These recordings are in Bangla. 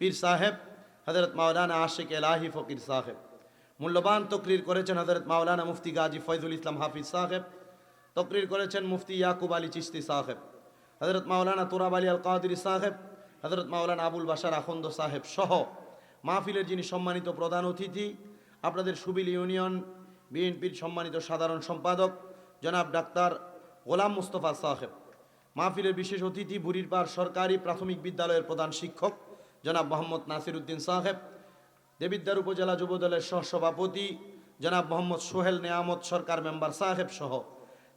পীর সাহেব হজরত মাওলানা আশিক এলাহি ফকির সাহেব। মূল্যবান তকরির করেছেন হজরত মাওলানা মুফতি গাজী ফয়জুল ইসলাম হাফিজ সাহেব। তকরির করেছেন মুফতি ইয়াকুব আলী চিস্তি সাহেব। হজরত মাওলানা তুরাব আলী আল কাদির সাহেব হজরত মাওলানা আবুল বাসার আখন্দ সাহেব সহ মাহফিলের যিনি সম্মানিত প্রধান অতিথি, আপনাদের সুবিল ইউনিয়ন বিএনপির সম্মানিত সাধারণ সম্পাদক, জনাব ডাক্তার গোলাম মুস্তফা সাহেব। মাহফিলের বিশেষ অতিথি, বুড়িরপাড় সরকারি প্রাথমিক বিদ্যালয়ের প্রধান শিক্ষক জনাব মোহাম্মদ নাসির উদ্দিন সাহেব, দেবিদ্বার উপজেলা যুবদলের সহসভাপতি জনাব মোহাম্মদ সোহেল নেয়ামত সরকার মেম্বার সাহেব সহ,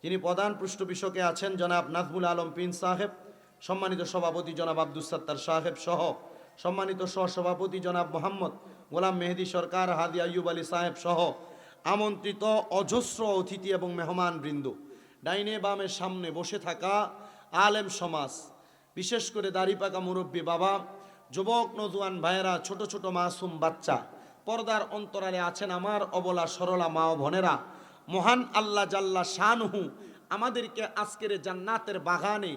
যিনি প্রধান পৃষ্ঠপোষকে আছেন জনাব নাজমুল আলম পিন সাহেব, সম্মানিত সভাপতি জনাব আব্দুল সত্তার সাহেব সহ, সম্মানিত সহসভাপতি জনাব মোহাম্মদ গোলাম মেহেদি সরকার হাদি আইয়ুব আলী সাহেব সহ, আমন্ত্রিত অজস্র অতিথি এবং মেহমান বৃন্দ। ডাইনে বামের সামনে বসে থাকা আলেম সমাজ, বিশেষ করে দাড়িপাকা মুরব্বী বাবা যুবক নজুয়ান ভাইয়েরা, ছোট ছোট মাসুম বাচ্চা, পর্দার অন্তরালে আছেন আমার অবলা সরলা মা ও বোনেরা। মহান আল্লাহ জাল্লা শানহু আমাদেরকে আজকের জান্নাতের বাগানে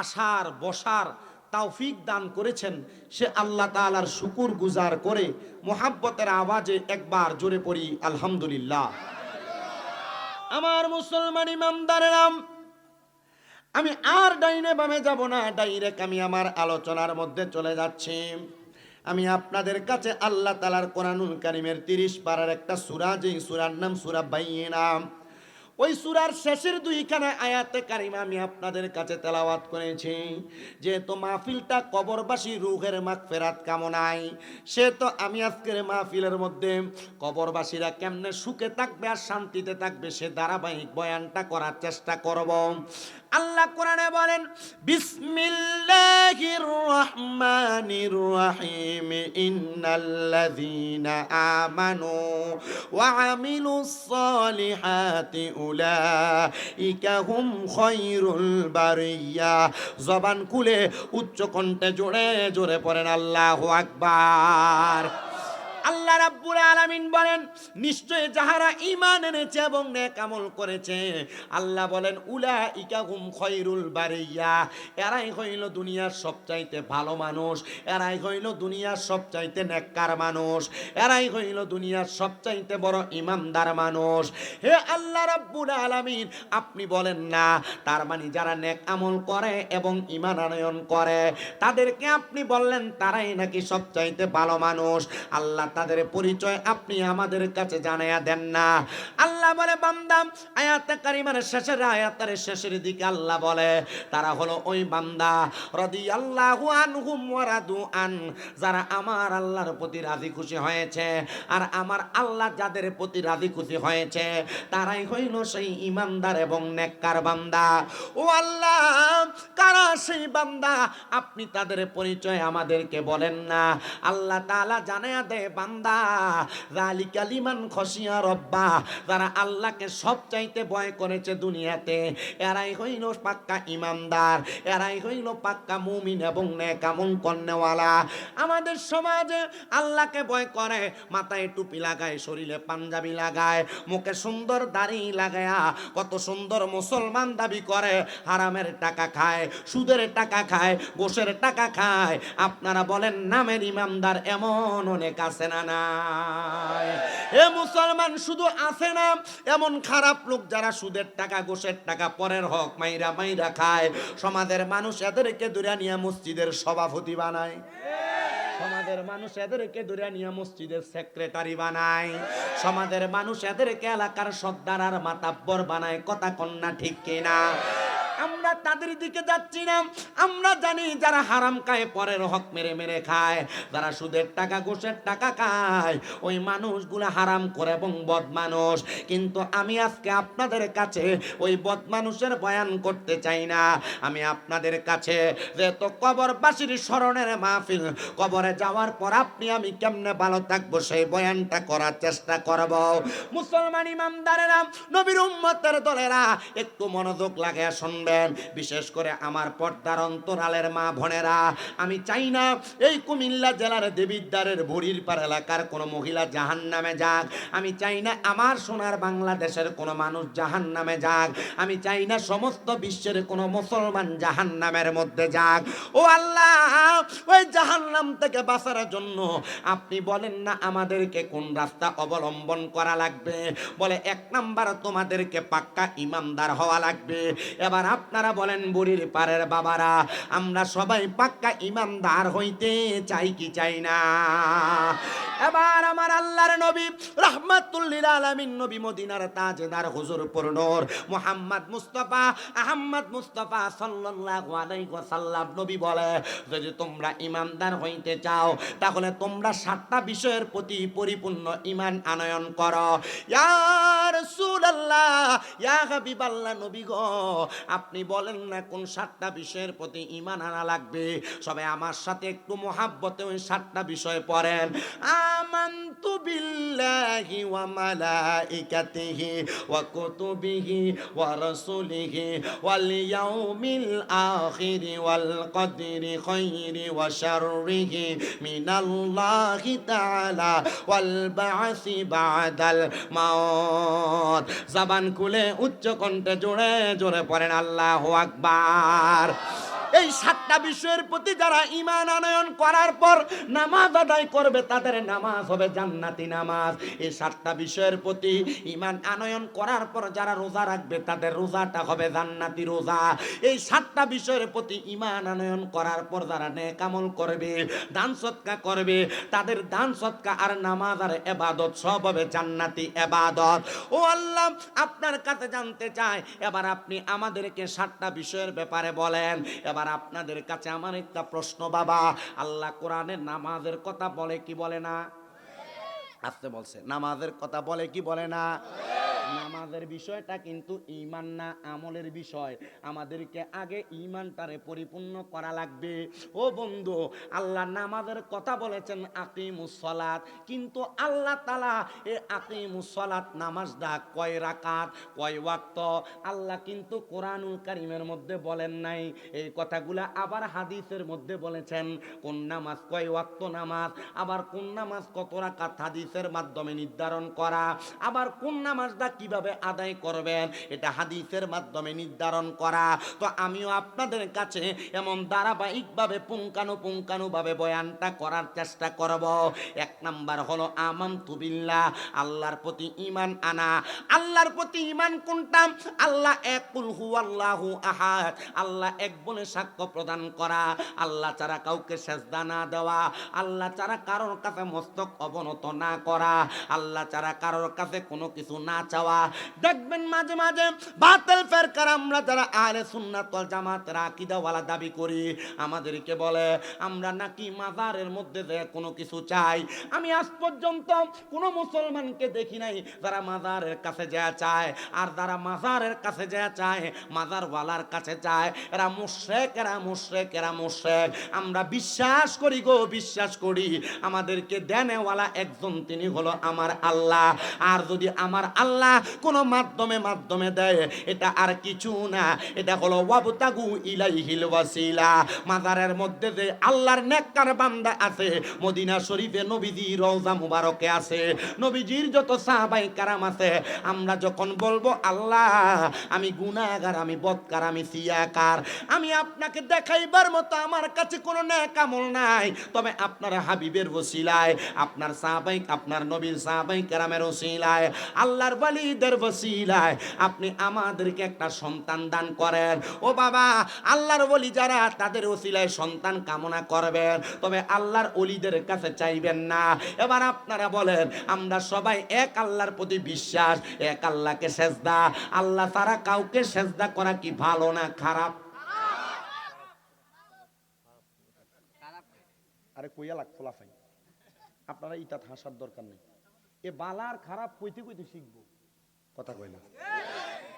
আসার, বসার তৌফিক দান করেছেন। সে আল্লাহ তাআলার শুকুর গুজার করে মোহাব্বতের আওয়াজে একবার জোরে পড়ি, আলহামদুলিল্লাহ। আমার মুসলমান ইমামদারেরাম আমি আর ডাইনে বামে যাব না ডাইরেক্ট আমি আমার আলোচনার মধ্যে চলে যাচ্ছি। আমি আপনাদের কাছে আল্লাহ তালার কোরআনুল কারিমের তিরিশ পারার একটা সুরা, যেই সুরার নাম সুরা নাম ওই সুরার শেষের দুইখানে আয়াতে কারিমা আমি আপনাদের কাছে তেলাওয়াত করেছি। যেহেতু মাহফিলটা কবরবাসী রুহের মাগফেরাত কামনায় সে তো আমি আজকের মাহফিলের মধ্যে কবরবাসীরা কেমনে সুখে থাকবে আর শান্তিতে থাকবে সে ধারাবাহিক বয়ানটা করার চেষ্টা করব। আল্লাহ কোরআনে বলেন, বিসমিল্লাহির রহমানির রহিম, ইন্নাল্লাযীনা আমানু ওয়া আমিলুস সালিহাতি উলাইকা হুম খায়রুল বারিয়া। জবান খুলে উচ্চ কণ্ঠে জোরে জোরে পড়েন, আল্লাহু আকবার। আল্লাহ রাব্বুল আলামিন বলেন, নিশ্চয় যাহারা ঈমান এনেছে এবং নেক আমল করেছে, আল্লাহ বলেন, উলাইকা হুম খায়রুল বারিয়া। এরাই হইল দুনিয়ার সবচাইতে ভালো মানুষ, এরাই হইল দুনিয়ার সবচাইতে নেককার মানুষ, এরাই হইল দুনিয়ার সবচাইতে বড় ইমানদার মানুষ। হে আল্লাহ রাব্বুল আলামিন, আপনি বলেন না, তার মানে যারা নেক আমল করে এবং ঈমান আনয়ন করে, তাদেরকে আপনি বললেন, তারাই নাকি সবচাইতে ভালো মানুষ। আল্লাহ তাদের পরিচয় আপনি আমাদের কাছে জানাইয়া দেন না। আল্লাহ বলে বান্দাম আয়াতে কারিমার শেষের আয়াতের শেষের দিকে আল্লাহ বলে, তারা হলো ওই বান্দা রদি আল্লাহু আনহুম ওয়ারাদু আন, যারা আমার আল্লাহর প্রতি রাজি খুশি হয়েছে আর আমার আল্লাহ যাদের প্রতি রাজি খুশি হয়েছে, তারাই হইল সেই ইমানদার এবং নেককার বান্দা। ও আল্লাহ, কারা সেই বান্দা? আপনি তাদের পরিচয় আমাদেরকে বলেন না। আল্লাহ তাআলা জানায়া দেয় বান্দা। জালিকা লিমান খসিয়া রব্বা। যারা আল্লাহকে সব চাইতে ভয় করেছে দুনিয়াতে, এরাই হইল পাক্কা ইমানদার, এরাই হইল পাক্কা মুমিন এবং নেকামন কন্যাওয়ালা আমাদের সমাজে আল্লাহকে ভয় করে, মাথায় টুপি লাগায়, শরীরে পাঞ্জাবি লাগায়, মুখে সুন্দর দাড়ি লাগায়া, কত সুন্দর মুসলমান দাবি করে, হারামের টাকা খায়, সুদের টাকা খায় গোশের টাকা খায়। আপনারা বলেন, নামের ইমামদার এমন অনেক আছে না নাই এ মুসলমান শুধু আছে না, এমন খারাপ লোক যারা সুদের টাকা গোশের টাকা, পরের হক মাইরা মাইরা খায়। সমাজের মানুষ এদেরকে দূরে নিয়ে মসজিদের সভাপতি বানায়। সমাজের মানুষ এদেরকে দূরে নিয়ে মসজিদের সেক্রেটারি বানায়। সমাজের মানুষ এদেরকে এলাকার সর্দার আর মাতাব্বর বানায়, কথা কন্যা ঠিক কিনা। তাদের দিকে যাচ্ছি না। আমরা জানি যারা হারাম খায়, পরের হক মেরে মেরে খায়। যারা সুদের টাকা, ঘুষের টাকা খায়, ওই মানুষগুলো হারাম করে এবং বদ মানুষ। কিন্তু আমি আজকে আপনাদের কাছে ওই বদ মানুষের বয়ান করতে চাই না। আমি আপনাদের কাছে যেহেতু কবরবাসীর স্মরণের মাহফিল, কবরে যাওয়ার পর আপনি আমি কেমনে ভালো থাকব সেই বয়ানটা করার চেষ্টা করব। মুসলমান ইমামদারেরা নবীর উম্মতের দলেরা, একটু মনোযোগ লাগে শুনবেন। বিশেষ করে আমার পর্দার অন্তরালের মা বোনেরা, আমি চাই না এই কুমিল্লা জেলার দেবিদ্বারের বুড়ির পার এলাকার কোনো মহিলা জাহান নামে যাক। আমি চাই না আমার সোনার বাংলাদেশের কোনো মানুষ জাহান নামে যাক। আমি চাই না সমস্ত বিশ্বের কোনো মুসলমান জাহান নামের মধ্যে যাক। ও আল্লাহ, ওই জাহান নাম থেকে বাঁচার জন্য আপনি বলেন না আমাদেরকে কোন রাস্তা অবলম্বন করা লাগবে? বলে এক নাম্বার তোমাদেরকে পাক্কা ইমানদার হওয়া লাগবে। এবার আপনারা বলেন বুড়ির পারের বাবারা, আমরা সবাই পাক্কা ইমানদার হইতে চাই কি চাই না। এবার আমার আল্লাহর নবী রহমাতুল্লিল আলামিন, নবী মদিনার তাজদার হুজুর পূর্ণর মুহাম্মদ মুস্তাফা আহমদ মুস্তাফা সাল্লাল্লাহু আলাইহি ওয়াসাল্লাম নবী বলে, যদি তোমরা ইমানদার হইতে চাও, তাহলে তোমরা সাতটা বিষয়ের প্রতি পরিপূর্ণ ইমান আনয়ন করো। ইয়া রাসূলুল্লাহ, ইয়া হাবিবাল্লাহ নবী গো, আপনি বলেন না কোন সাতটা বিষয়ের প্রতি ইমান আনা লাগবে। সবাই আমার সাথে একটু মহাব্বতে ওই সাতটা বিষয় পড়েন। আমান্তু বিল্লাহি ওয়া মালাইকাতিহি ওয়া কুতুবিহি ওয়া রাসূলিহি ওয়াল ইয়াউমিল আখির ওয়াল কদরি খাইরি ওয়া শাররিহি মিনাল্লাহি তাআলা ওয়াল বা'সি বাদাল মাউত। জবান খুলে উচ্চ কণ্ঠে জোরে জোরে পড়েন, আল্লাহু আকবার। আকবার এই সাতটা বিষয়ের প্রতি যারা ইমান আনয়ন করার পর নামাজ আদায় করবে, তাদের নামাজ হবে জান্নাতি নামাজ। এই সাতটা বিষয়ের প্রতি ইমান আনয়ন করার পর যারা রোজা রাখবে, তাদের রোজাটা হবে জান্নাতি রোজা। এই সাতটা বিষয়ের প্রতি ইমান আনয়ন করার পর যারা নেকামল করবে, দান সৎকা করবে, তাদের দান সৎকা আর নামাজ আর এবাদত সব হবে জান্নাতি এবাদত। ও আল্লাহ, আপনার কাছে জানতে চায় এবার আপনি আমাদেরকে সাতটা বিষয়ের ব্যাপারে বলেন। এবার আপনাদের কাছে আমার একটা প্রশ্ন, বাবা। আল্লাহ কোরআনে নামাজের কথা বলে কি বলে না? আসতে বলছে, নামাজের কথা বলে কি বলে না? নামাজের বিষয়টা কিন্তু ইমান না আমলের বিষয়। আমাদেরকে আগে ইমানটারে পরিপূর্ণ করা লাগবে। ও বন্ধু, আল্লাহ নামাজের কথা বলেছেন আকিমুসলাত কিন্তু আল্লাহ তালা এ আকিমুসলাত নামাজটা কয় রাকাত, কয় ওয়াক্ত? আল্লাহ কিন্তু কোরআনুল কারিমের মধ্যে বলেন নাই। এই কথাগুলা আবার হাদিসের মধ্যে বলেছেন, কোন নামাজ কয় ওয়াক্ত নামাজ, আবার কোন নামাজ কত রাকাত হাদিসের মাধ্যমে নির্ধারণ করা, আবার কোন নামাজটা কীভাবে আদায় করবেন? এটা হাদিসের মাধ্যমে নির্ধারণ করা। তো আমিও আপনাদের কাছে এমন ধারাবাহিকভাবে পুঙ্খানুপুঙ্খানুভাবে বয়ানটা করার চেষ্টা করব। এক নাম্বার হলো আমান তুবিল্লা আল্লাহর প্রতি ইমান আনা। আল্লাহর প্রতি ইমান কোনটা? আল্লাহ এক হু আল্লাহু আহাদ। আল্লাহ এক বলে সাক্ষ্য প্রদান করা। আল্লাহ ছাড়া কাউকে সেজদা না দেওয়া। আল্লাহ ছাড়া কারোর কাছে মস্তক অবনত না করা। আল্লাহ ছাড়া কারোর কাছে কোনো কিছু না চাওয়া। দেখবেন মাঝে মাঝে বাতিল ফেরকার আমরা যারা আহলে সুন্নাত জামাতের আকীদাওয়ালা দাবি করি, আমাদেরকে বলে, আমরা নাকি মাজারের মধ্যে যে কোনো কিছু চাই। আমি আজ পর্যন্ত কোনো মুসলমানকে দেখি নাই যারা মাজারের কাছে যা চায়, আর যারা মাজারের কাছে যা চায়, মাজারওয়ালার কাছে চায়। এরা মুশরেক এরা মুশরেক এরা মুশরেক। আমরা বিশ্বাস করি গো, বিশ্বাস করি। আমাদেরকে দেনেওয়ালা একজন তিনি হলো আমার আল্লাহ। আর যদি আমার আল্লাহ কোনো মাধ্যমে মাধ্যমে দেয়, এটা আর কিছু না। এটা হলো ওয়াবতাগু ইলাইহিল ওয়াসিলা। মাজারের মধ্যে যে আল্লাহর নেককার বান্দা আছে, মদিনা শরীফে নবীজি রওজা মুবারকে আছে। নবীজির যত সাহাবাই কারাম আছে, আমরা যখন বলব, আল্লাহ, আমি গুনাহগার, আমি বদকার, আমি সিয়াকার, আমি আপনাকে দেখাইবার মতো আমার কাছে কোনো ন্যাক আমল নাই। তবে আপনার হাবিবের ওসিলায়, আপনার সাহাবাই, আপনার নবীর সাহাবাই কারামের ওসিলায়, আল্লাহর বালিদের ওসিলায় আপনি আমাদেরকে একটা সন্তান দান করেন। ও বাবা, আল্লাহর বলি যারা, তাদের ওসিলায় সন্তান কামনা করবেন। তবে আল্লাহর অলিদের কাছে চাইবেন না। এবার আপনারা বলেন, আমরা সবাই এক আল্লাহর প্রতি বিশ্বাস, এক আল্লাহকে সেজদা। আল্লাহ তারা কাউকে সেজদা করা কি ভালো না খারাপ? আরে কইয়া লাগ ফোলাফাই আপনারা ইটা হাসার দরকার নেই। এ বালার খারাপ কইতে কইতে শিখব। কথা কই না।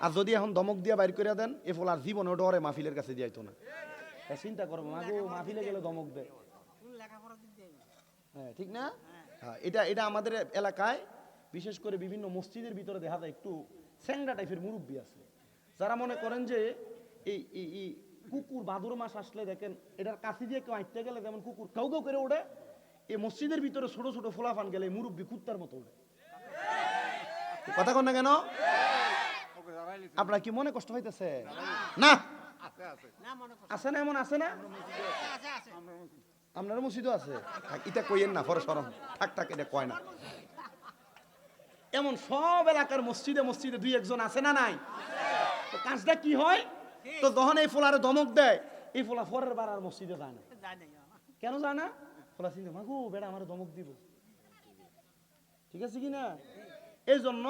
আর যদি এখন দমক দিয়া বাইর করে দেন এ ফল আর জীবনে ডরে মাহফিলের কাছে যাইতো না। চিন্তা করব মাগো মাহফিলে গেলে দমক দেয়। হ্যাঁ ঠিক না? হ্যাঁ এটা এটা আমাদের এলাকায়, বিশেষ করে বিভিন্ন মসজিদের ভিতরে দেখা যায়, একটু স্যাংরা টাইপের মুরব্বী আছে। যারা মনে করেন যে এই এই কুকুর ভাদুর মাস আসলে দেখেন, এটার কাছে দিয়ে কেউ আঁটতে গেলে যেমন কুকুর কেউ কেউ করে ওঠে এই মসজিদের ভিতরে ছোট ছোট ফোলাফান গেলে মুরব্বী কুত্তার মতো ওঠে কথা কন না কেন? আপনার কি মনে কষ্ট হইতেছে? না। আছে না এমন আছে না? আপনার মসজিদও আছে। এটা কইয়েন না, পরে সরম থাক থাক, এটা কয় না। এমন সব এলাকার মসজিদে মসজিদে দুই একজন আছে না নাই? তো কাজটা কি হয়? তো যখন এই ফোলারে দমক দেয়, এই ফোলা পরের বার আর মসজিদে যায় না। কেন যায় না? ফোলা চিন্তা মাগু বেড়া আমার ধমক দিব। ঠিক আছে কি না? এই জন্য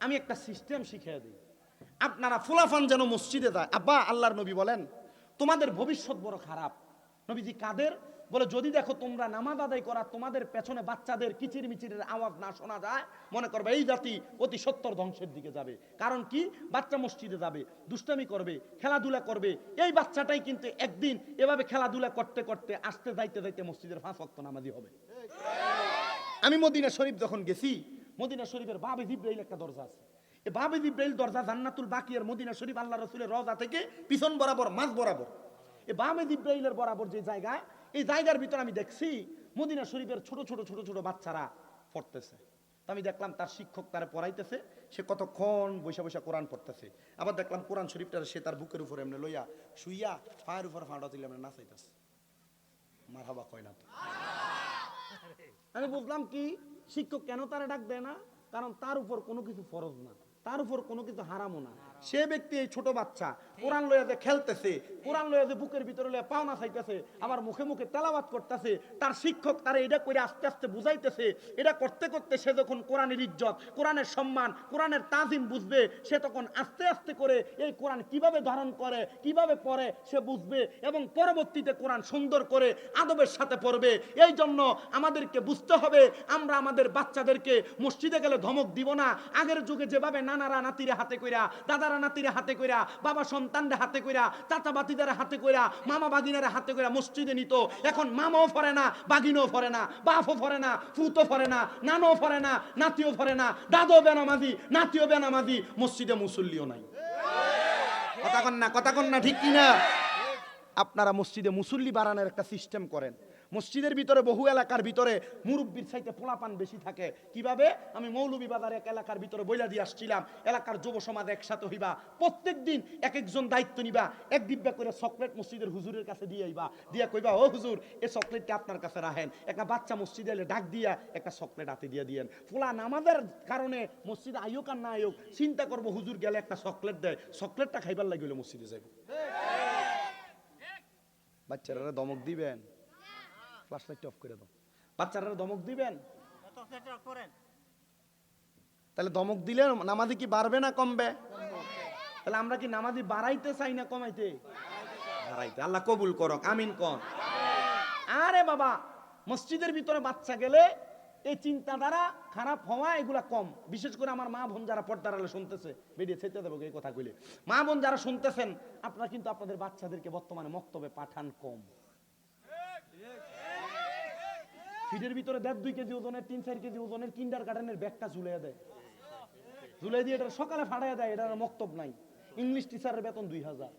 আমি একটা সিস্টেম শিখিয়ে দিই। আপনারা ফুলাফান যেন মসজিদে যায়। আব্বা, আল্লাহর নবী বলেন, তোমাদের ভবিষ্যৎ বড় খারাপ। নবীজি কাদের? বলে, যদি দেখো তোমরা নামাজ আদায় করা তোমাদের পেছনে বাচ্চাদের কিচির মিচিরের আওয়াজ না শোনা যায়, মনে করবে এই জাতি অতি সত্তর ধ্বংসের দিকে যাবে। কারণ কি? বাচ্চা মসজিদে যাবে, দুষ্টামি করবে, খেলাধুলা করবে। এই বাচ্চাটাই কিন্তু একদিন এভাবে খেলাধুলা করতে করতে আসতে যাইতে যাইতে মসজিদের ফাঁস নামাজি হবে। আমি মদিনা শরীফ যখন গেছি মদিনা শরীফের বাবে জিব্রাইল একটা দরজা আছে। এই বাবে জিব্রাইল দরজা জান্নাতুল বাকি আর মদিনা শরীফ আল্লাহ রসুলের রজা থেকে পিছন বরাবর মাঝ বরাবর। এই বাবে জিব্রাইলের বরাবর যে জায়গা এই জায়গার ভিতর আমি দেখছি মদিনা শরীফের ছোট ছোট ছোট ছোট বাচ্চারা পড়তেছে। তো আমি দেখলাম তার শিক্ষক তারা পড়াইতেছে সে কতক্ষণ বৈশা বৈশা কোরআন পড়তেছে। আবার দেখলাম কোরআন শরীফটা সে তার বুকের উপরে এমনি লইয়া শুইয়া ফায়ের উপরে ফাঁটা দিলে এমনি নাচাইতেছে। মার হাবা কয় না তো? আমি বুঝলাম কি শিক্ষক কেন তারা ডাক দেয় না? কারণ তার উপর কোনো কিছু ফরজ না। তার উপর কোনো কিছু হারামও না। সে ব্যক্তি এই ছোট বাচ্চা, কোরআন লইয়া যে খেলতেছে, কোরআন লইয়া যে বুকের ভিতরে লইয়া পাওনা চাইতেছে আবার মুখে মুখে তেলাবাত করতেছে, তার শিক্ষক তারা এটা করে আস্তে আস্তে বুঝাইতেছে, এটা করতে করতে সে যখন কোরআনের ইজ্জত, কোরআনের সম্মান, কোরআনের তাজিম বুঝবে, সে তখন আস্তে আস্তে করে এই কোরআন কীভাবে ধারণ করে, কীভাবে পড়ে, সে বুঝবে এবং পরবর্তীতে কোরআন সুন্দর করে আদবের সাথে পড়বে। এই জন্য আমাদেরকে বুঝতে হবে, আমরা আমাদের বাচ্চাদেরকে মসজিদে গেলে ধমক দিব না, আগের যুগে যেভাবে নানারা নাতিরে হাতে কইরা, দাদারা নাতিরে হাতে কইরা, বাবা সন্তানরা হাতে কইরা, চাচা বাতিদারা হাতে কইরা, মামা বাগিনারা হাতে কইরা মসজিদে নিত। এখন মামাও ফরে না, বাগিনও ফরে না, বাপও ফরে না ফুতো ফরে না, নানও ফরে না, নাতিও ফরে না, দাদও বেনামাজি, নাতিও বেনামাজি, মসজিদে মুসল্লিও নাই। কথা কন না, কথা কন না, ঠিক কিনা? আপনারা মসজিদে মুসল্লি বাড়ানোর একটা সিস্টেম করেন। মসজিদের ভিতরে, বহু এলাকার ভিতরে মুরব্বীর সাইতে পোলাপান বেশি থাকে। কীভাবে? আমি মৌলভী বাজার এক এলাকার ভিতরে বইলা দিয়ে আসছিলাম, এলাকার যুব সমাজ একসাথে হইবা প্রত্যেক দিন এক একজন দায়িত্ব নিবা, এক দিব্যা করে চকলেট মসজিদের হুজুরের কাছে দিয়ে আইবা, দিয়া কইবা, ও হুজুর এই চকলেটটা আপনার কাছে রাখেন? একটা বাচ্চা মসজিদে এলে ডাক দিয়া একটা চকলেট হাতে দিয়ে দিয়েন। ফুলা নামাজের কারণে মসজিদে আয়োগ আর না আয়োগ চিন্তা করব হুজুর গেলে একটা চকলেট দেয় চকলেটটা খাইবার লাগিলে মসজিদে যাইব। বাচ্চারা দমক দিবেন? ফ্লাশ অফ করে দাও। বাচ্চারা দমক দিবেন? তাহলে দমক দিলে নামাজি কি বাড়বে না কমবে? তাহলে আমরা কি নামাজি বাড়াইতে চাই না কমাইতে? বাড়াইতে। আল্লাহ কবুল করক, আমিন কন। আরে বাবা, মসজিদের ভিতরে বাচ্চা গেলে এই চিন্তাধারা খারাপ হওয়া এগুলা কম। বিশেষ করে আমার মা বোন যারা পর্দার আলে শুনতেছে, বেরিয়ে ছেতে দেবো এই কথা কইলে। মা বোন যারা শুনতেছেন, আপনারা কিন্তু আপনাদের বাচ্চাদেরকে বর্তমানে মক্তবে পাঠান কম। ফিডের ভিতরে দেড় দুই কেজি ওজনের, তিন চার কেজি ওজনের কিন্ডার গার্ডেনের ব্যাগটা ঝুলিয়ে দেয়। ঝুলিয়ে দিয়ে এটা সকালে ফাটাইয়া দেয়, এটার মক্তব নাই। ইংলিশ টিচারের বেতন দুই হাজার,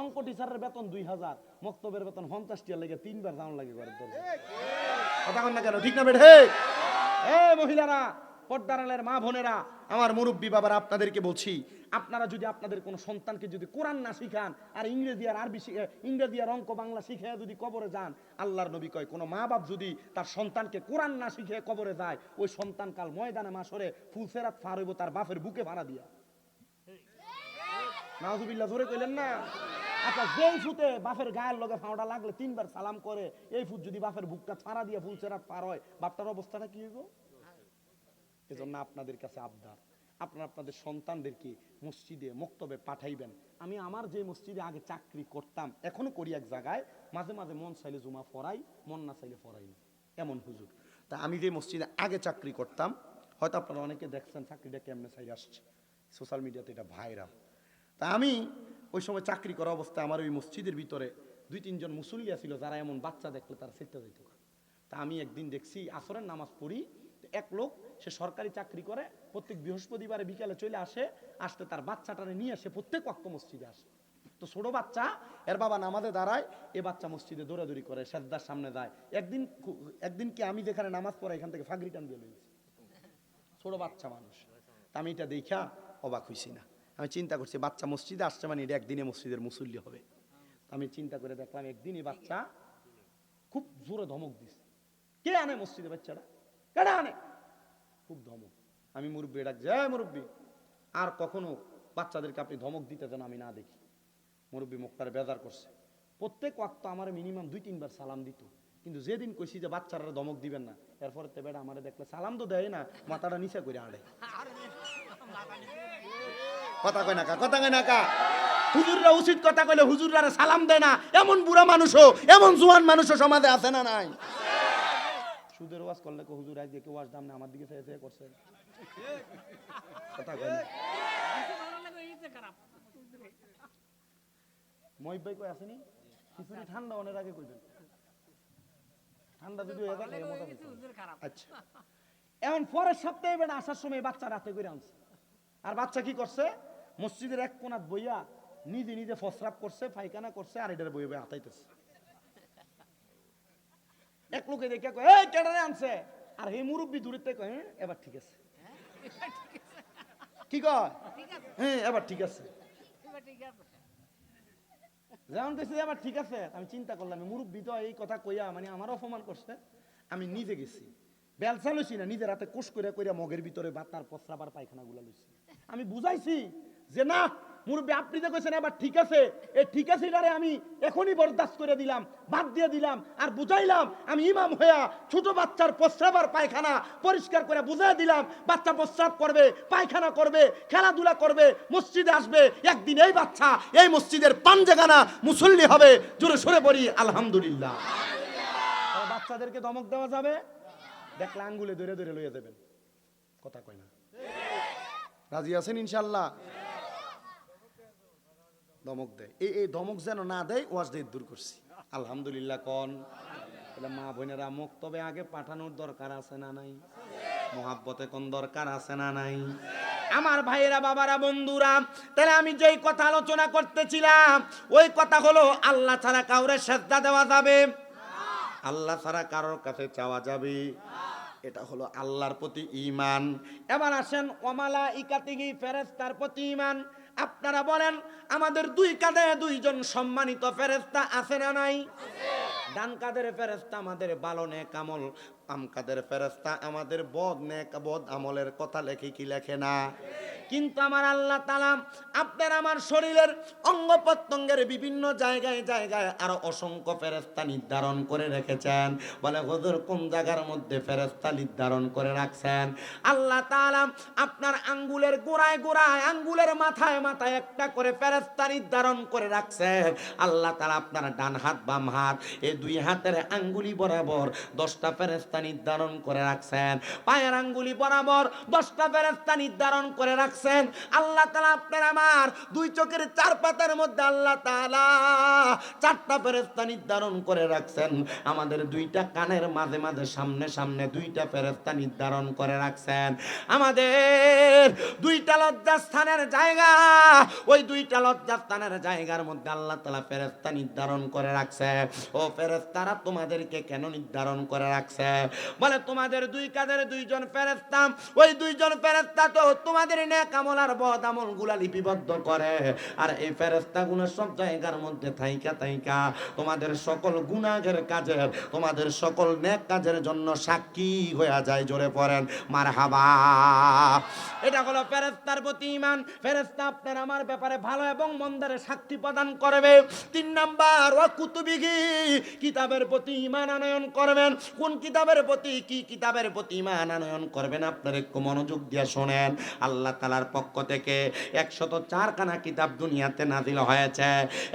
অঙ্ক টিচারের বেতন দুই হাজার, মক্তবের বেতন পঞ্চাশ টিয়া লেগে তিনবার যাওয়ান লাগে ঘরের দরজা কথা না কেন, ঠিক না বেঠে এ মহিলারা, পর্দারালের মা বোনেরা, আমার মুরব্বী বাবারা, আপনাদেরকে বলছি আপনারা যদি আপনাদের কোনো সন্তানকে যদি কোরআন না শিখান, আর ইংরেজি আর আরবি শিখে ইংরেজি আর অঙ্ক বাংলা শিখে যদি কবরে যান, আল্লাহর নবী কয়, কোনো মা বাপ যদি তার সন্তানকে কোরআন না শিখে কবরে যায়, ওই সন্তান কাল ময়দানে মাসরে ফুলসেরাত ফার হইব তার বাপের বুকে ভাড়া দিয়া। নাজুবিল্লাহ ধরে কইলেন না? আচ্ছা যেই ফুতে বাপের গায়ের লগে ফাওটা লাগলে তিনবার সালাম করে, এই ফুট যদি বাপের বুকটা ফাড়া দিয়ে ফুলসেরাত পার হয়, বাপটার অবস্থাটা কি হইব? এজন্য আপনাদের কাছে আবদার। আপনারা আপনাদের সন্তানদেরকে মসজিদে, মক্তবে পাঠাইবেন। আমি আমার যে মসজিদে আগে চাকরি করতাম, এখনও করি এক জায়গায়, মাঝে মাঝে মন চাইলে জুমা ফরাই মন না চাইলে ফরাই না। এমন হুজুর। তা আমি যে মসজিদে আগে চাকরি করতাম, হয়তো আপনারা অনেকে দেখছেন, চাকরিটা কেমনে চাই আসছে। সোশ্যাল মিডিয়াতে এটা ভাইরাল। তা আমি ওই সময় চাকরি করা অবস্থায় আমার ওই মসজিদের ভিতরে দুই, তিনজন মুসল্লিয়া ছিল, যারা এমন বাচ্চা দেখলে তারা সেটা যেত তা আমি একদিন দেখছি, আসরের নামাজ পড়ি এক লোক, সে সরকারি চাকরি করে, প্রত্যেক বৃহস্পতিবারে বিকালে চলে আসে, আসতে তার বাচ্চাটারে নিয়ে আসে, প্রত্যেক অক্ত মসজিদে আসে। তো ছোট বাচ্চা, এর বাবা নামাজে দাঁড়ায়, এ বাচ্চা মসজিদে দৌড়াদৌড়ি করে সেদ্দার সামনে যায় একদিন একদিন কি আমি যেখানে নামাজ পড়ে, এখান থেকে ফাগরি টান দিয়ে লইছি ছোট বাচ্চা মানুষ। তা আমি এটা দেখা অবাক হইছি না। আমি চিন্তা করছি, বাচ্চা মসজিদে আসছে মানে এটা একদিনে মসজিদের মুসল্লি হবে। আমি চিন্তা করে দেখলাম, একদিনই বাচ্চা খুব জোরে ধমক দিছে। কে আনে মসজিদে বাচ্চারা কেডা আনে খুব ধমক। আমি মুরব্বী ডাক যায় মুরব্বী। আর কখনো বাচ্চাদেরকে আপনি ধমক দিতে যেন আমি না দেখি। মুরব্বী মুখটার বেজার করছে। প্রত্যেক ওয়াক্ত আমার মিনিমাম দুই, তিনবার সালাম দিত। কিন্তু যেদিন কইছি যে বাচ্চারা ধমক দিবেন না, এরপরে তো বেটা আমারে দেখলে সালাম তো দেয় না, মাথাটা নিচে করে আড়ে। কথা কয় না কা, কথা কয় না কা। হুজুররা উচিত কথা কইলে হুজুররা সালাম দেয় না। এমন বুড়া মানুষও, এমন জোয়ান মানুষও সমাজে আছে না নাই? সুদের ওয়াজ করলে কো, হুজুর আজ দেখে ওয়াজ দাম না আমার দিকে চেয়ে করছে। কথা কয় মহিব ভাই কই আসেনি? খিচুড়ি ঠান্ডা, অনেক আগে কইবেন। ঠান্ডা যদি হয়ে হইতো। আচ্ছা। এখন পরের সপ্তাহে বেটা আসার সময় বাচ্চা রাতে করে আনছে। আর বাচ্চা কি করছে? মসজিদের এক কোনাত বইয়া নিজে নিজে ফসরাপ করছে, পায়খানা করছে, আর এটার বইয়ে হাতাইতেছে। এক লোকে দেখে কয় এই আনছে। আর এই মুরব্বী দূরের থেকে কয় "হ্যাঁ, এবার ঠিক আছে। কি কয়? হ্যাঁ এবার ঠিক আছে। যেমন যে আমার ঠিক আছে। আমি চিন্তা করলাম মুরব্বী তো এই কথা কইয়া মানে আমার অপমান করছে। আমি নিজে গেছি। বেলসা লইছি না নিজে রাতে কোষ কইরা কইরা মগের ভিতরে বাতার পসরাবার পায়খানা গুলা লইছি। আমি বুঝাইছি যে না মুরব্বী আপনি যে কইছেন এবার ঠিক আছে। এই ঠিক আছে এটারে আমি এখনই বরদাস্ত করে দিলাম বাদ দিয়ে দিলাম আর বুঝাইলাম আমি ইমাম হইয়া ছোট বাচ্চার প্রস্রাবার পায়খানা পরিষ্কার করে বুঝাই দিলাম বাচ্চা প্রস্রাব করবে পায়খানা করবে খেলাধুলা করবে মসজিদে আসবে একদিন এই বাচ্চা এই মসজিদের পাঞ্জাগানা মুসল্লি হবে জোরে সরে পড়ি আলহামদুলিল্লাহ। বাচ্চাদেরকে দমক দেওয়া যাবে? দেখলে আঙ্গুলে ধরে ধরে লইয়া দেবেন কথা কয় না। রাজি আছেন ইনশাল্লাহ ধমক দেয়। এই এই ধমক যেন না দেয়, ওয়াজ দিয়ে দূর করছি। আলহামদুলিল্লাহ কন। তাহলে মা বোনেরা, মুখ তবে আগে পাঠানোর দরকার আছে না নাই? মহাব্বতে কোন দরকার আছে না নাই? আমার ভাইয়েরা, বাবারা, বন্ধুরা, তাহলে আমি যেই কথা আলোচনা করতেছিলাম, ওই কথা হলো, আল্লাহ ছাড়া কাউরে শ্রদ্ধা দেওয়া যাবে? আল্লাহ ছাড়া কারোর কাছে চাওয়া যাবে? এটা হলো আল্লাহর প্রতি ঈমান। এবার আসেন ওমালা ইকাতিগি ফেরেস্তার প্রতি ঈমান। আপনারা বলেন, আমাদের দুই কাঁধে দুইজন সম্মানিত ফেরেস্তা আছে না নাই? ডান কাদের ফেরেস্তা আমাদের ভালো নেক আমল আম কাদের ফেরেস্তা আমাদের বদ নেক বদ আমলের কথা লেখে কি লেখে না? কিন্তু আমার আল্লাহ তালাম আপনার আমার শরীরের অঙ্গ প্রত্যঙ্গের বিভিন্ন জায়গায় জায়গায় আরও অসংখ্য ফেরেস্তা নির্ধারণ করে রেখেছেন। বলে, হুজুর, কোন জায়গার মধ্যে ফেরেস্তা নির্ধারণ করে রাখছেন? আল্লাহ তালাম আপনার আঙ্গুলের গোড়ায় গোড়ায়, আঙ্গুলের মাথায় মাথায় একটা করে ফেরেস্তা নির্ধারণ করে রাখছেন আল্লাহ তালা আপনার ডান হাত, বাম হাত, এই দুই হাতের আঙ্গুলি বরাবর দশটা ফেরেস্তা নির্ধারণ করে রাখছেন। পায়ের আঙ্গুলি বরাবর দশটা ফেরেস্তা নির্ধারণ করে রাখছেন। আল্লাহ তালা আপনার আমার দুই চোখের চার পাতার মধ্যে আল্লাহ তালা চারটা ফেরেস্তা নির্ধারণ করে রাখছেন। আমাদের দুইটা কানের মাঝে মাঝে সামনে সামনে দুইটা ফেরেস্তা নির্ধারণ করে রাখছেন। আমাদের দুইটা লজ্জাস্থানের জায়গা, ওই দুইটা লজ্জাস্থানের জায়গার মধ্যে আল্লাহ তালা ফেরেস্তা নির্ধারণ করে রাখছে। ও ফেরেস্তারা তোমাদেরকে কেন নির্ধারণ করে রাখছে? বলে, তোমাদের দুই কাদের দুইজন ফেরেস্তা ওই দুইজন ফেরেস্তা তো তোমাদের আমল বদ আমলগুলা লিপিবদ্ধ করে। আর এই ফেরেস্তা গুলো সব জায়গার মধ্যে থাইকা থাইকা তোমাদের সকল গুনাহের কাজের, তোমাদের সকল নেক কাজের জন্য সাক্ষী হয়ে যায়, জোরে পড়েন মার হাবা এটা হলো ফেরেস্তার প্রতি ইমান ফেরেস্তা আপনার আমার ব্যাপারে ভালো এবং মন্দের সাক্ষী প্রদান করবে। তিন নাম্বার ও কুতুবিগি কিতাবের প্রতি ইমান আনয়ন করবেন। কোন কিতাবের প্রতি, কি কিতাবের প্রতি ইমান আনয়ন করবেন, আপনার একটু মনোযোগ দিয়ে শোনেন। আল্লাহ তালার পক্ষ থেকে একশত চারখানা কিতাব দুনিয়াতে নাজিল হয়েছে।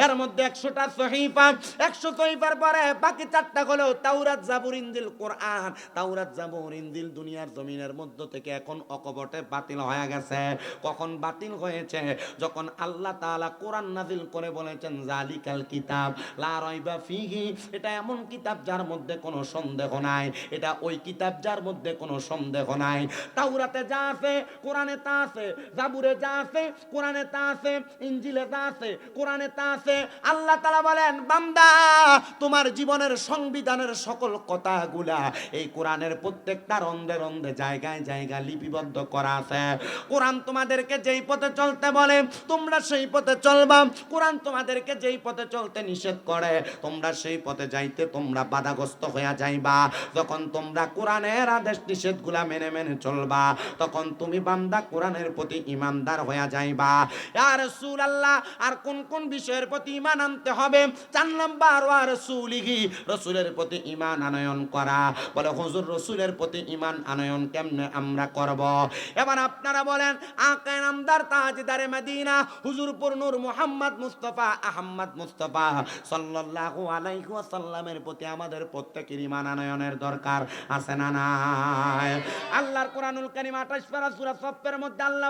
এর মধ্যে একশোটা সহিফা, একশো সহিফার পরে বাকি চারটা হলো তাওরাত জাবুর ইনজিল কোরআন। তাওরাত জাবুর ইনজিল দুনিয়ার জমিনের মধ্য থেকে এখন অকপটে বাতিল হয়ে গেছে। কখন বাতিল হয়েছে? যখন আল্লাহ তাআলা কোরআন নাজিল করে বলেছেন জালিকাল কিতাব, লা রাইবা ফিহি। এটা এমন কিতাব যার মধ্যে কোনো সন্দেহ নাই। এটা ওই কিতাব যার মধ্যে কোনো সন্দেহ নাই। তাওরাতে যা আছে, কোরআনে তা আছে। জাবুরে যা আছে, কোরআনে তা আছে ইঞ্জিলে তা আছে, কোরআনে তা আছে। আল্লাহ তালা বলেন, বান্দা, তোমার জীবনের সংবিধানের সকল কথাগুলা এই কোরআনের প্রত্যেকটা রন্ধে রন্ধে জায়গায় জায়গায় লিপিবদ্ধ করা আছে। কোরআন তোমাদেরকে যেই পথে চলতে বলে, তোমরা সেই পথে চলবা। কোরআন তোমাদেরকে যেই পথে চলতে নিষেধ করে, তোমরা সেই পথে যাইতে তোমরা বাধাগ্রস্ত হইয়া যাইবা। যখন তোমরা কোরআনের আদেশ নিষেধগুলা মেনে মেনে চলবা, তখন তুমি বান্দা কোরআনের প্রতি ইমানদার হইয়া যাইবা। আর রাসূল আল্লাহ আর কোন কোন বিষয়ের প্রতি ইমান আনতে হবে? চার নাম্বার, ওয়া রাসূলিহি, রাসূলের প্রতি ইমান আনয়ন করা। বলে, হুজুর, রাসূলের প্রতি ইমান আনয়ন কেমনে আমরা করব? এবার আপনারা বলেন আকা নামদার তাজদারে মদিনা, হুজুরপুর নূর মুহাম্মদ মুস্তাফা আহমদ মুস্তাফা, সাল্লাল্লাহু আলাইহি ওয়াসাল্লামের প্রতি আমাদের প্রত্যেকের ইমান আনয়নের দরকার আছে না নাই? আল্লাহর কোরআনুল কারীম 28 পারা সূরা সফের মধ্যে আল্লাহ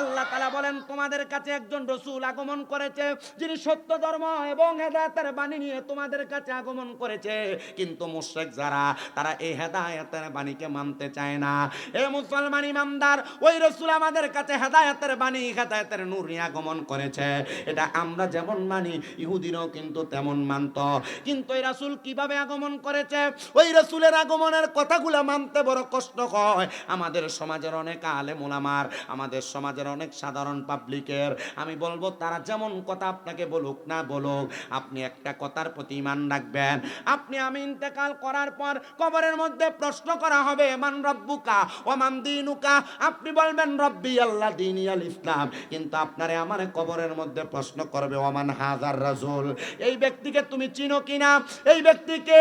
আল্লাহ তালা বলেন, তোমাদের কাছে একজন রসুল আগমন করেছে, যিনি সত্য ধর্ম এবং হেদায়তের বাণী নিয়ে তোমাদের কাছে আগমন করেছে। কিন্তু মুশরিক যারা, তারা এই হেদায়তের বাণীকে মানতে চায় না। এ মুসলমান ইমামদার ওই রসুল আমাদের কাছে হেদায়তের বাণী, হেদায়তের নূর নিয়ে আগমন করেছে। এটা আমরা যেমন মানি, ইহুদিরাও কিন্তু তেমন মানত। কিন্তু এই রাসূল কীভাবে আগমন করেছে? ওই রসুলের আগমনের কথাগুলো মানতে বড় কষ্ট হয়। আমাদের সমাজের অনেক আলে মোলামার আমাদের সমাজের অনেক সাধারণ পাবলিকের আমি বলব, তারা যেমন কথা আপনাকে বলুক না বলুক, আপনি একটা কথার প্রতি ইমান রাখবেন। আপনি আমি ইন্তেকাল করার পর কবরের মধ্যে প্রশ্ন করা হবে, মান রব্বুকা ও মান দিনুকা? আপনি বলবেন, রব্বি আল্লাহ দিন আল ইসলাম। কিন্তু আপনারে আমার কবরের মধ্যে প্রশ্ন করবে ওমান হাজার রাজুল এই ব্যক্তিকে তুমি চিনো কিনা? এই ব্যক্তিকে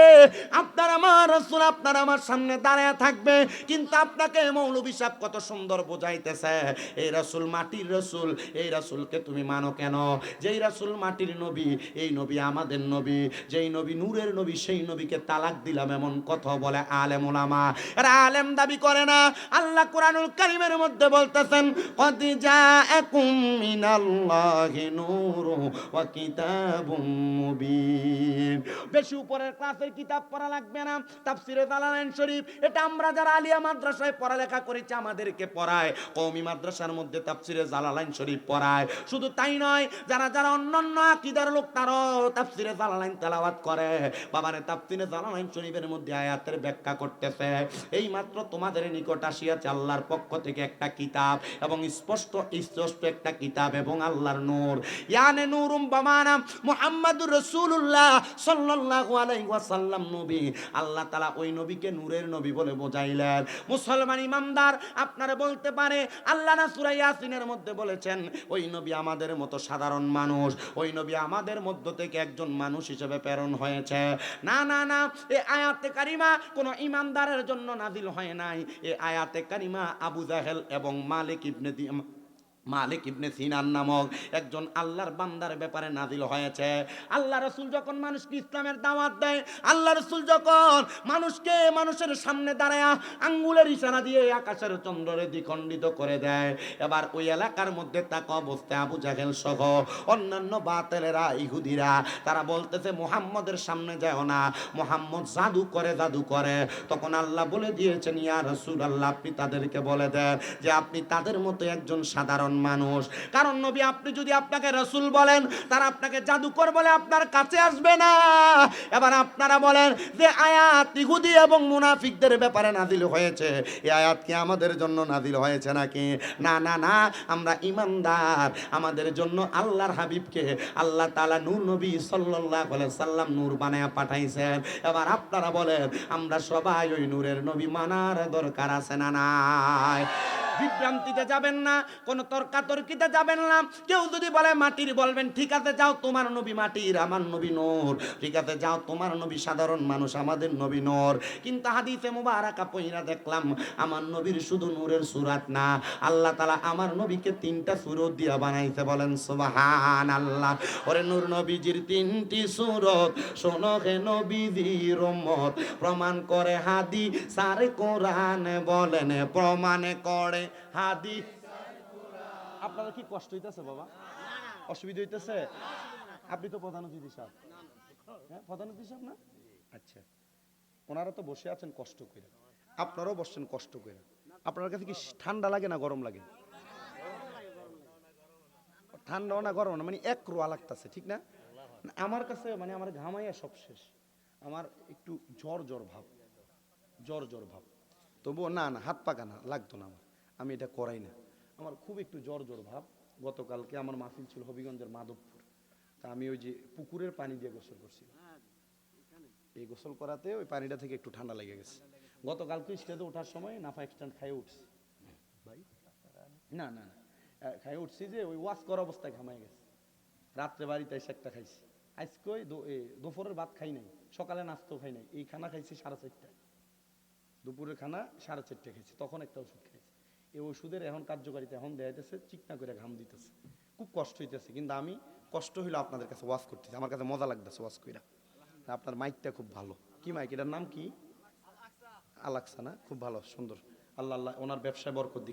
আপনার আমার রসুল আপনার আমার সামনে দাঁড়ায় থাকবে, কিন্তু আপনাকে মৌলবী সাহেব কত সুন্দর বোঝাইতেছে। এই রসুল মাটির রসুল। এই রসুলকে তুমি মানো কেন? যেই রসুল, মাটির নবী, এই নবী আমাদের নবী। যেই নবী নূরের নবী, সেই নবীকে তালাক দিলাম, এমন কথা বলে আলেম ওলামা এরা আলেম দাবি করে না। আল্লাহ কোরআনুল কারিমের মধ্যে বলতেছেন, কদ জাআকুম মিনাল্লাহি নূরু ওয়া কিতাবুম মুবিন। বেশি উপরের ক্লাসের কিতাব পড়া লাগবে না। তাফসিরে জালালাইন শরীফ, এটা আমরা যারা আলিয়া মাদ্রাসায় পড়ালেখা করেছি, আমাদেরকে পড়ায়। কওমি মাদ্রাসার মধ্যে তাফসিরে জালালাইন শরীফ পড়ায়। শুধু তাই নয়, যারা যারা অন্যান্য আকীদার লোক, তারাও তাফসিরে জালালাইন তেলাওয়াত করে। বাবারে, তাফসিরে জালালাইন শরীফের মধ্যে আয়াতের ব্যাখ্যা করতেছে। এই মাত্র তোমাদের নিকট আসিয়াছে আল্লাহর পক্ষ থেকে একটা কিতাব এবং স্পষ্ট স্পষ্ট একটা কিতাব এবং আল্লাহর নূর। ইয়ানে নূরুম বামানা মুহাম্মাদুর রাসূলুল্লাহ সাল্লাল্লাহু আলাইহি ওয়াসাল্লাম নবী। আল্লাহ তাআলা ওই নবীকে নূরের নবী বলে বোঝাইলেন। মুসলমান ইমানদার, আপনারা বলতে পারে, আল্লাহ না সূরা ইয়াসিনের মধ্যে বলেছেন, ওই নবী আমাদের মতো সাধারণ মানুষ, ওই নবী আমাদের মধ্য থেকে একজন মানুষ হিসেবে প্রেরণ হয়েছে। না না না, এ আয়াতে কারিমা কোনো ইমানদারের জন্য নাজিল হয় নাই। এ আয়াতে কারিমা আবু জাহেল এবং মালিক ইবনে দি- মালিক ইবনে সিনান নামক একজন আল্লাহর বান্দার ব্যাপারে নাজিল হয়েছে। আল্লাহ রসুল যখন মানুষকে ইসলামের দাওয়াত দেয়, আল্লাহ রসুল যখন মানুষকে মানুষের সামনে দাঁড়ায় আঙ্গুলের ইশারা দিয়ে আকাশের চন্দ্রে দ্বিখণ্ডিত করে দেয়, এবার ওই এলাকার মধ্যে তাক অবস্থায় আবু জাহেল সহ অন্যান্য বাতেলেরা, ইহুদিরা, তারা বলতেছে, মোহাম্মদের সামনে যায় না, মোহাম্মদ জাদু করে জাদু করে। তখন আল্লাহ বলে দিয়েছেন, ইয়া রসুল আল্লাহ আপনি তাদেরকে বলে দেন যে, আপনি তাদের মতো একজন সাধারণ মানুষ। কারণ নবী, আপনি যদি আপনাকে রসুল বলেন, তারা আপনাকে জাদুকর বলে আপনার কাছে আসবে না। এবার আপনারা বলেন যে আয়াত ইহুদি এবং মুনাফিকদের ব্যাপারে নাজিল হয়েছে। এই আয়াত কি আমাদের জন্য নাজিল হয়েছে নাকি? না না না, আমরা ইমানদার। আমাদের জন্য আল্লাহর হাবিবকে আল্লাহ তাআলা নূর নবী সাল্লাহ সাল্লাম নূর বানায়া পাঠাইছেন। এবার আপনারা বলেন, আমরা সবাই ওই নূরের নবী মানার দরকার আছে না নাই? বিভ্রান্তিতে যাবেন না, কোন তর্কাতর্কিতে যাবেন না। কেউ যদি বলে, মাটির বলবেন, ঠিক আছে, যাও, তোমার নবী মাটির, আমার নবী নূর। ঠিক আছে, যাও, তোমার নবী সাধারণ মানুষ, আমাদের নবী নূর। কিন্তু হাদিসে মুবারাকা পইরা দেখলাম, আমার নবীর শুধু নূরের সুরাত না, আল্লাহ তালা আমার নবীকে তিনটা সুরত দিয়া বানাইছে বলেন সুবহান আল্লাহ ওরে নূর নবীজির তিনটি সুরত, শোনো হে নবীজির উম্মত, প্রমাণ করে হাদি সারে কোরআন বলেন, প্রমাণ করে হাদি। আপনাদের কি কষ্ট হইতেছে বাবা? অসুবিধা হইতেছে? আপনি তো প্রধান অতিথি সাহেব। হ্যাঁ প্রধান অতিথি সাহেব না? আচ্ছা। ওনারা তো বসে আছেন কষ্ট করে। আপনারাও বসছেন কষ্ট করে। আপনার কাছে কি ঠান্ডা লাগে না গরম লাগে? ঠান্ডাও না গরম না মানে এক রোয়া লাগতেছে ঠিক না, আমার কাছে মানে আমার ঘামাইয়া সব শেষ। আমার একটু জ্বর জ্বর ভাব। জ্বর জ্বর ভাব। তবুও না না হাত পাকা না লাগতো না আমার। আমি এটা করাই না। আমার খুব একটু জ্বর জ্বর ভাব। গতকালকে আমার মাহফিল ছিল হবিগঞ্জের মাধবপুর। তা আমি ওই যে পুকুরের পানি দিয়ে গোসল করছি। এই গোসল করাতে ওই পানিটা থেকে একটু ঠান্ডা লেগে গেছে। গতকালকে স্টেজে ওঠার সময় নাফা এক্সট্যান্ড খাইয়ে উঠছি। ভাই না না না। খাইয়ে উঠছি যে ওই ওয়াশ করা অবস্থায় ঘামাই গেছে। রাত্রে বাড়িতে এসে একটা খাইছি। আজকে ওই দুপুরের ভাত খাই নাই। সকালে নাস্তাও খাই নাই। এই খানা খাইছি সাড়ে চারটায়। দুপুরের খানা সাড়ে চারটে খাইছি। তখন একটা ওষুধ এই ওষুধের এখন কার্যকারিতা এখন দেখাইতেছে, চিকনা করে ঘাম দিতেছে। খুব কষ্ট হইতেছে, কিন্তু আমি কষ্ট হইল আপনাদের কাছে ওয়াশ করতেছি। আমার কাছে মজা লাগতেছে ওয়াশ কইরা। আপনার মাইকটা খুব ভালো। কি মাইক? এটার নাম কি? আলাক্সা না? খুব ভালো, সুন্দর। আল্লাহ আল্লাহ, ওনার ব্যবসায় বরকত